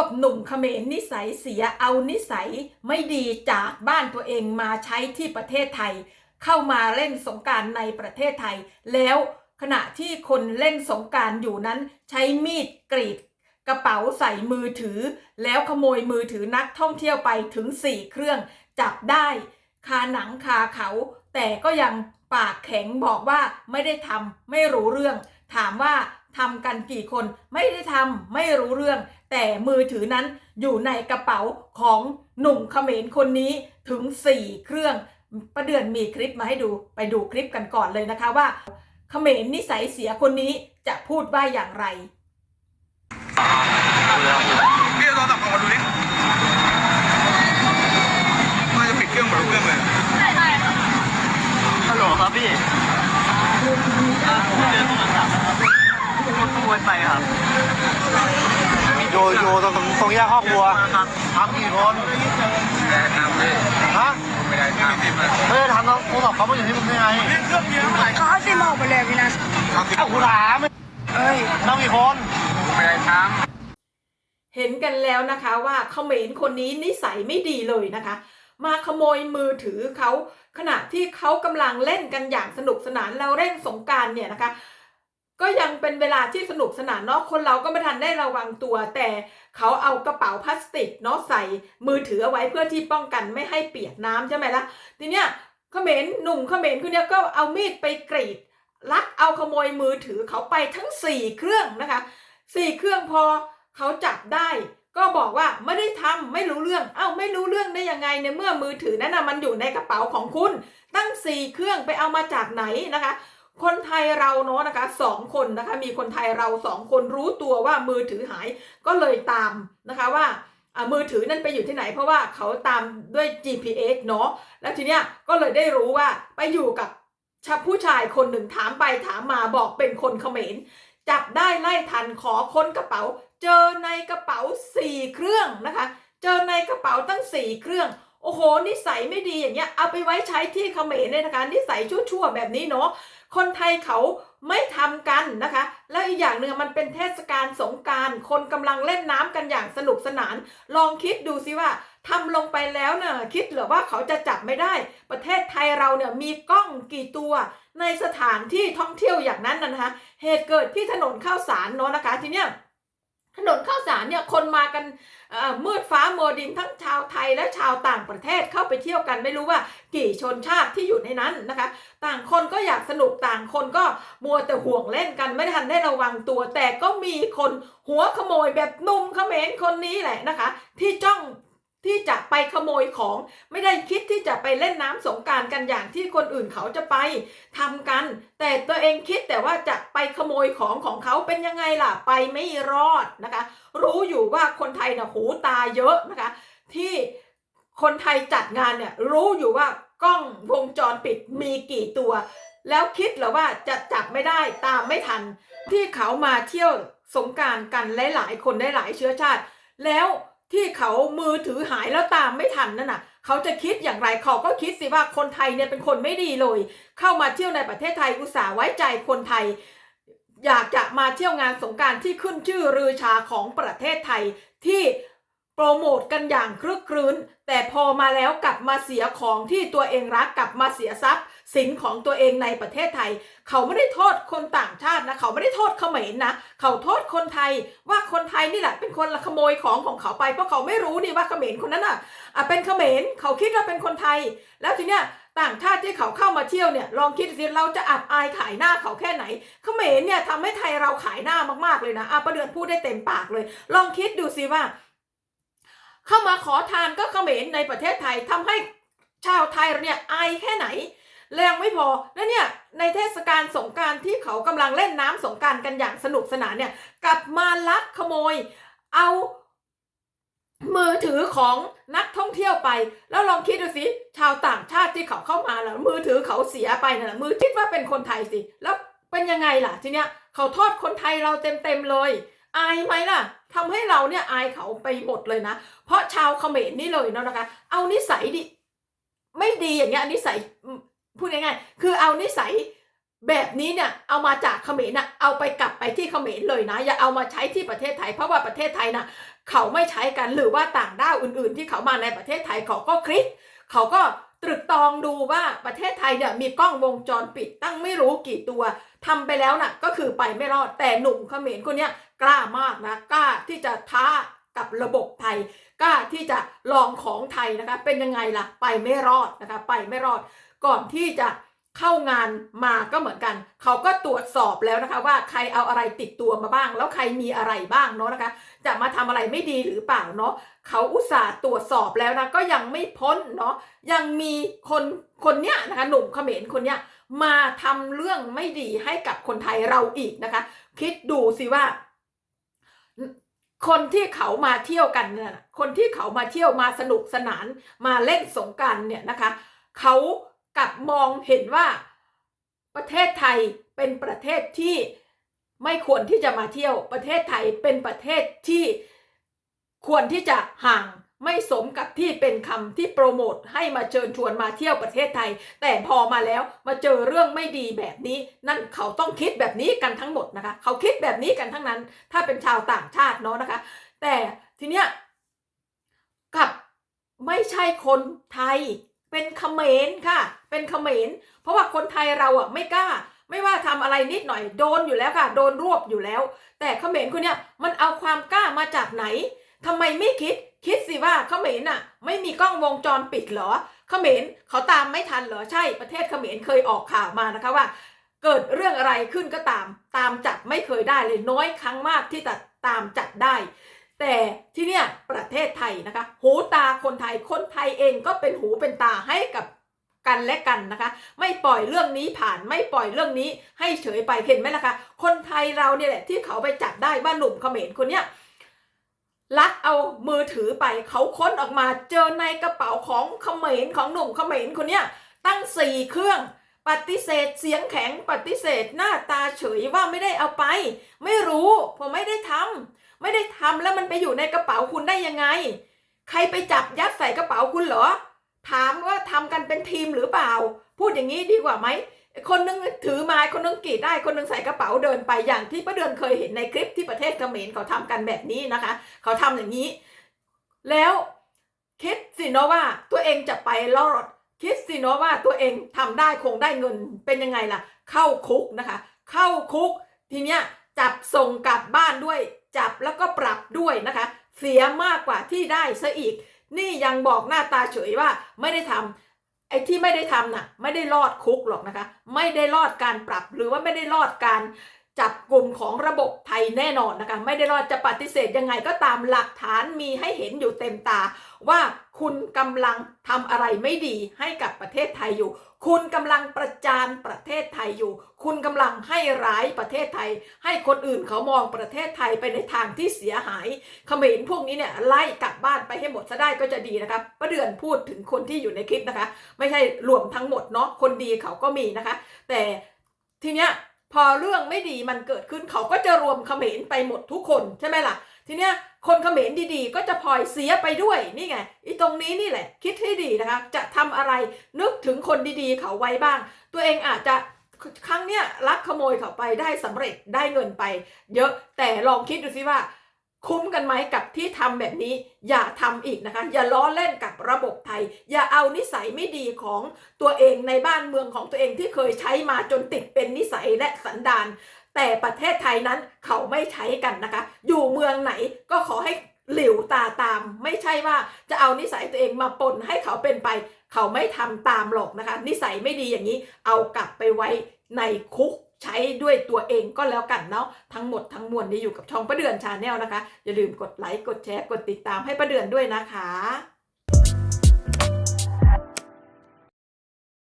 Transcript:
วบหนุ่มเขมรนิสัยเสียเอานิสัยไม่ดีจากบ้านตัวเองมาใช้ที่ประเทศไทย เข้ามาเล่นสงการในประเทศไทย แล้วขณะที่คนเล่นสงการอยู่นั้นใช้มีดกรีดกระเป๋าใส่มือถือ แล้วขโมยมือถือนักท่องเที่ยวไปถึง 4 เครื่องจับได้คาหนังคาเขา แต่ก็ยังปากแข็งบอกว่าไม่ได้ทำไม่รู้เรื่อง ถามว่า ทำกันกี่คนไม่ได้ทำไม่รู้เรื่อง แต่มือถือนั้นอยู่ในกระเป๋าของหนุ่มเขมรคนนี้ถึง 4 เครื่อง ประเดือนมีคลิปมาให้ดูไปดูคลิปกันก่อนเลยนะคะว่าเขมรนิสัยเสียคนนี้จะพูดว่าอย่างไรพี่เอาโทรศัพท์ออกมาดูดิมันจะปิดเครื่องหมดทุกเครื่องเลยฮัลโหลครับพี่ คนขโมยไปครับโยโยตรงตรงแยกครอบครัวครับทำกี่คนไม่ได้ทำเลยฮะไม่ได้ทำสิบเลยไม่ได้ทำแล้วโทรศัพท์เขามาอยู่ที่มึงได้ไงเครื่องเมียเมื่อไหร่เขาเอาซิมออกไปเลยพี่นัทเอาสิบเอ้ากูถามเอ้ยทำกี่คนไม่ได้ทเห็นกันแล้วนะคะว่าเขมรคนนี้นิสัยไม่ดีเลยนะคะ มาขโมยมือถือเขาขณะที่เขากำลังเล่นกันอย่างสนุกสนานแล้วเล่นสงกรารเนี่ยนะคะ ก็ยังเป็นเวลาที่สนุกสนานเนาะคนเราก็ไม่ทันได้ระวังตัว แต่เขาเอากระเป๋าพลาสติกเนาะใส่มือถือเอาไว้เพื่อที่ป้องกันไม่ให้เปียกน้ำใช่ไหมล่ะทีเนี้ยเขมรหนุ่มเขมรคนเนี้ยก็เอามีดไปกรีดลักเอาขโมยมือถือเขาไปทั้งสี่เครื่องนะคะสี่เครื่องพอเขาจับได้ ก็บอกว่าไม่ได้ทำไม่รู้เรื่องเอ้าไม่รู้เรื่องได้ยังไงในเมื่อมือถือนั้นนะมันอยู่ในกระเป๋าของคุณ ตั้งสี่เครื่องไปเอามาจากไหนนะคะ คนไทยเราเนาะนะคะสองคนนะคะมีคนไทยเราสองคนรู้ตัวว่ามือถือหายก็เลยตามนะคะว่าอ่ามือถือนั่นไปอยู่ที่ไหน เพราะว่าเขาตามด้วย GPS เนาะแล้วทีเนี้ยก็เลยได้รู้ว่าไปอยู่กับชาผู้ชายคนหนึ่งถามไปถามมาบอกเป็นคนเขมรจับได้ไล่ทันขอค้นกระเป๋า เจอในกระเป๋าสี่เครื่องนะคะ เจอในกระเป๋าตั้งสี่เครื่อง โอ้โห นิสัยไม่ดีอย่างเงี้ยเอาไปไว้ใช้ที่เขมรเนี่ยนะคะนิสัยชั่วๆแบบนี้เนาะคนไทยเขาไม่ทำกันนะคะ แล้วอีกอย่างหนึ่งมันเป็นเทศกาลสงการคนกำลังเล่นน้ำกันอย่างสนุกสนาน ลองคิดดูสิว่าทำลงไปแล้วเนะ่ะคิดหรือว่าเขาจะจับไม่ได้ ประเทศไทยเราเนี่ยมีกล้องกี่ตัวในสถานที่ท่องเที่ยวอย่างนั้นนะนะคะเหตุเกิดที่ถนนข้าวสารเนาะนะคะทีเนี้ย ถนนข้าวสารเนี่ยคนมากันมืดฟ้ามัวดินทั้งชาวไทยและชาวต่างประเทศเข้าไปเที่ยวกันไม่รู้ว่ากี่ชนชาติที่อยู่ในนั้นนะคะ ต่างคนก็อยากสนุกต่างคนก็มัวแต่ห่วงเล่นกันไม่ทันได้ระวังตัว แต่ก็มีคนหัวขโมยแบบนุ่มเขมรคนนี้แหละนะคะ ที่จ้อง ที่จะไปขโมยของ ไม่ได้คิดที่จะไปเล่นน้ำสงการกันอย่างที่คนอื่นเขาจะไปทำกัน แต่ตัวเองคิดแต่ว่าจะไปขโมยของของเขาเป็นยังไงล่ะไปไม่รอดนะคะ รู้อยู่ว่าคนไทยนะหูตาเยอะนะคะ ที่คนไทยจัดงานเนี่ยรู้อยู่ว่ากล้องวงจรปิดมีกี่ตัว แล้วคิดหรือว่าจะจับไม่ได้ตามไม่ทัน ที่เขามาเที่ยวสงการกันหลายๆ คนหลายๆเชื้อชาติ แล้ว ที่เขามือถือหายแล้วตามไม่ทันนั่นน่ะ เขาจะคิดอย่างไรเขาก็คิดสิว่าคนไทยเนี่ยเป็นคนไม่ดีเลย เข้ามาเที่ยวในประเทศไทยอุตส่าห์ไว้ใจคนไทย อยากจะมาเที่ยวงานสงการที่ขึ้นชื่อรือชาของประเทศไทยที่ รโมทกันอย่างครึกครื้น แต่พอมาแล้วกลับมาเสียของที่ตัวเองรักกลับมาเสียทรัพย์ สินของตัวเองในประเทศไทย เขาไม่ได้โทษคนต่างชาตินะ เขาไม่ได้โทษเขมรนะ เขาโทษคนไทยว่าคนไทยนี่แหละเป็นคนขโมยของของเขาไปเพราะเขาไม่รู้นี่ว่าเขมรคนนั้นอะอะเป็นเขมรเขาคิดว่าเป็นคนไทย แล้วทีเนี้ยต่างชาติที่เขาเข้ามาเที่ยวเนี่ยลองคิดดูสิเราจะอับอายขายหน้าเขาแค่ไหนเขมรเนี่ยทำให้ไทยเราขายหน้ามากๆเลยนะอะประเดือนพูดได้เต็มปากเลย ลองคิดดูสิว่า เข้ามาขอทานก็เขมรในประเทศไทยทำให้ชาวไทยเนี่ยอายแค่ไหน แรงไม่พอแล้วเนี่ยในเทศกาลสงการที่เขากำลังเล่นน้ำสงการกันอย่างสนุกสนานเนี่ยกลับมาลักขโมย เอามือถือของนักท่องเที่ยวไป แล้วลองคิดดูสิชาวต่างชาติที่เขาเข้ามาแล้วมือถือเขาเสียไปนะมือคิดว่าเป็นคนไทยสิ แล้วเป็นยังไงล่ะทีเนี้ยเขาโทษคนไทยเราเต็มๆเลย อายไหมล่ะทำให้เราเนี่ยอายเขาไปหมดเลยนะ เพราะชาวเขมรนี่เลยเนาะนะคะ เอานิสัยดิไม่ดีอย่างเงี้ยนิสัยพูดง่ายๆคือเอานิสัยแบบนี้เนี่ยเอามาจากเขมรน่ะเอาไปกลับไปที่เขมรเลยนะ อย่าเอามาใช้ที่ประเทศไทย เพราะว่าประเทศไทยน่ะเขาไม่ใช้กันหรือว่าต่างด้าวอื่น ๆ ที่เขามาในประเทศไทยเขาก็คลิกเขาก็ตรึกตรองดูว่าประเทศไทยเนี่ยมีกล้องวงจรปิดตั้งไม่รู้กี่ตัวทำไปแล้วน่ะก็คือไปไม่รอดแต่หนุ่มเขมรคนเนี้ย กล้ามากนะกล้าที่จะท้ากับระบบไทยกล้าที่จะลองของไทยนะคะ เป็นยังไงล่ะ ไปไม่รอดนะคะ ไปไม่รอด ก่อนที่จะเข้างานมาก็เหมือนกัน เขาก็ตรวจสอบแล้วนะคะ ว่าใครเอาอะไรติดตัวมาบ้าง แล้วใครมีอะไรบ้างเนาะนะคะ จะมาทำอะไรไม่ดีหรือเปล่าเนาะเขาอุตส่าห์ตรวจสอบแล้วนะก็ยังไม่พ้นเนาะยังมีคนคนเนี้ยนะคะหนุ่มเขมรคนเนี้ยมาทำเรื่องไม่ดีให้กับคนไทยเราอีกนะคะ คิดดูสิว่า คนที่เขามาเที่ยวกันเนี่ยคนที่เขามาเที่ยวมาสนุกสนานมาเล่นสงการเนี่ยนะคะ เขากลับมองเห็นว่าประเทศไทยเป็นประเทศที่ไม่ควรที่จะมาเที่ยวประเทศไทยเป็นประเทศที่ควรที่จะห่าง ไม่สมกับที่เป็นคำที่โปรโมทให้มาเชิญชวนมาเที่ยวประเทศไทย แต่พอมาแล้วมาเจอเรื่องไม่ดีแบบนี้ นั่นเขาต้องคิดแบบนี้กันทั้งหมดนะคะ เขาคิดแบบนี้กันทั้งนั้น ถ้าเป็นชาวต่างชาติเนาะนะคะ แต่ทีเนี้ยกับไม่ใช่คนไทย เป็นเขมรค่ะ เป็นเขมรเพราะว่าคนไทยเราอะไม่กล้า ไม่ว่าทำอะไรนิดหน่อยโดนอยู่แล้วค่ะ โดนรวบอยู่แล้ว แต่เขมรคนเนี้ยมันเอาความกล้ามาจากไหนทำไมไม่คิด คิดสิว่าเขมรน่ะ ไม่มีกล้องวงจรปิดเหรอเขมรเขาตามไม่ทันเหรอใช่ประเทศเขมรเคยออกข่าวมานะคะว่า เกิดเรื่องอะไรขึ้นก็ตาม ตามจับไม่เคยได้เลยน้อยครั้งมากที่จะตามจับได้ แต่ที่เนี่ยประเทศไทยนะคะ หูตาคนไทยคนไทยเองก็เป็นหูเป็นตาให้กับกันและกันนะคะ ไม่ปล่อยเรื่องนี้ผ่านไม่ปล่อยเรื่องนี้ให้เฉยไปเห็นไหมล่ะคะคนไทยเราเนี่ยแหละที่เขาไปจับได้ว่าหนุ่มเขมรคนเนี้ย ลักเอามือถือไปเขาค้นออกมาเจอในกระเป๋าของเขมรของหนุ่มเขมรคนเนี้ยตั้งสี่เครื่อง ปฏิเสธเสียงแข็งปฏิเสธหน้าตาเฉยว่าไม่ได้เอาไป ไม่รู้ผมไม่ได้ทำไม่ได้ทำแล้วมันไปอยู่ในกระเป๋าคุณได้ยังไง ใครไปจับยัดใส่กระเป๋าคุณเหรอ ถามว่าทำกันเป็นทีมหรือเปล่า พูดอย่างนี้ดีกว่าไหม คนนึงถือไม้คนนึงกรีดได้คนนึงใส่กระเป๋าเดินไปอย่างที่ป้าเดือนเคยเห็นในคลิปที่ประเทศเขมรเขาทำกันแบบนี้นะคะ เขาทำอย่างนี้ แล้วคิดสินะว่าตัวเองจะไปรอดคิดสินะว่าตัวเองทำได้คงได้เงินเป็นยังไงล่ะ เข้าคุกนะคะ เข้าคุกทีเนี้ยจับส่งกลับบ้านด้วย จับแล้วก็ปรับด้วยนะคะ เสียมากกว่าที่ได้ซะอีก นี่ยังบอกหน้าตาเฉยว่าไม่ได้ทำ ไอ้ที่ไม่ได้ทำน่ะ ไม่ได้รอดคุกหรอกนะคะ ไม่ได้รอดการปรับหรือว่าไม่ได้รอดการ จับกลุ่มของระบบไทยแน่นอนนะคะ ไม่ได้รอดจะปฏิเสธยังไงก็ตามหลักฐานมีให้เห็นอยู่เต็มตา ว่าคุณกำลังทำอะไรไม่ดีให้กับประเทศไทยอยู่ คุณกำลังประจานประเทศไทยอยู่ คุณกำลังให้ร้ายประเทศไทย ให้คนอื่นเขามองประเทศไทยไปในทางที่เสียหายเขมรพวกนี้เนี่ยไล่กลับบ้านไปให้หมดซะได้ก็จะดีนะครับประเดือนพูดถึงคนที่อยู่ในคลิปนะคะ ไม่ใช่รวมทั้งหมดเนาะคนดีเขาก็มีนะคะ แต่ทีเนี้ย พอเรื่องไม่ดีมันเกิดขึ้นเขาก็จะรวมเขมรไปหมดทุกคนใช่ไหมล่ะ ทีเนี้ยคนเขมรดีๆ ก็จะพลอยเสียไปด้วยนี่ไงอีตรงนี้นี่แหละ คิดให้ดีนะคะ จะทำอะไรนึกถึงคนดีๆ เขาไว้บ้าง ตัวเองอาจจะครั้งเนี้ยลักขโมยเขาไปได้สำเร็จได้เงินไป เยอะแต่ลองคิดดูสิว่า คุ้มกันไหมกับที่ทำแบบนี้ อย่าทำอีกนะคะ อย่าล้อเล่นกับระบบไทย อย่าเอานิสัยไม่ดีของตัวเองในบ้านเมืองของตัวเองที่เคยใช้มาจนติดเป็นนิสัยและสันดาน แต่ประเทศไทยนั้นเขาไม่ใช้กันนะคะ อยู่เมืองไหนก็ขอให้หลิวตาตาม ไม่ใช่ว่าจะเอานิสัยตัวเองมาปนให้เขาเป็นไป เขาไม่ทำตามหรอกนะคะ นิสัยไม่ดีอย่างนี้ เอากลับไปไว้ในคุก ใช้ด้วยตัวเองก็แล้วกันเนาะทั้งหมดทั้งมวลนี้อยู่กับช่องประเดือนชาแนลนะคะ อย่าลืมกดไลค์กดแชร์กดติดตามให้ประเดือนด้วยนะคะ